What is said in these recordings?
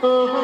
Uh-huh.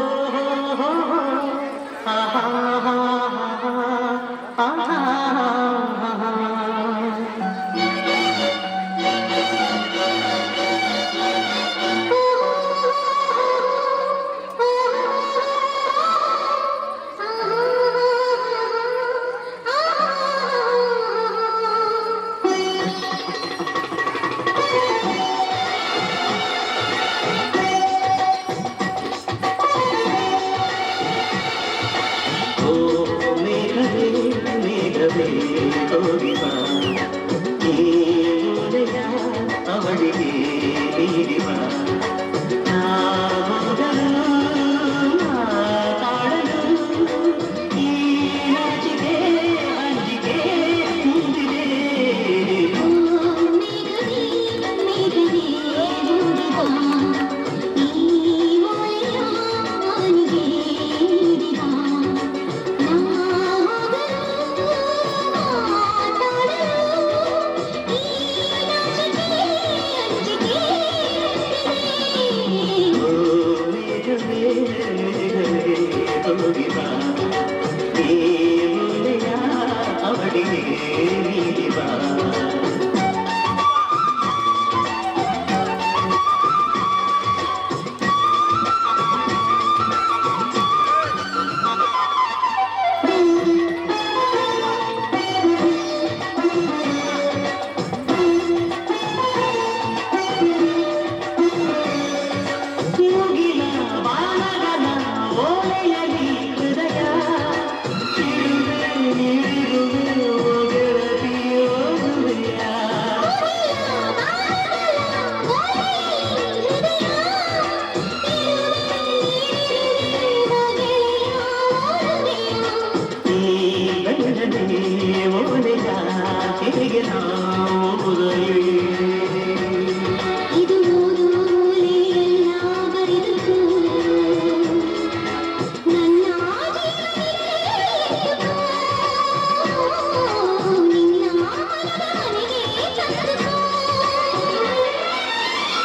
Oh, be, to. നീ അവടി നീ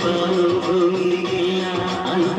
ಬಾನು ಅಂಗಿಲ್ಲ ಅಂತ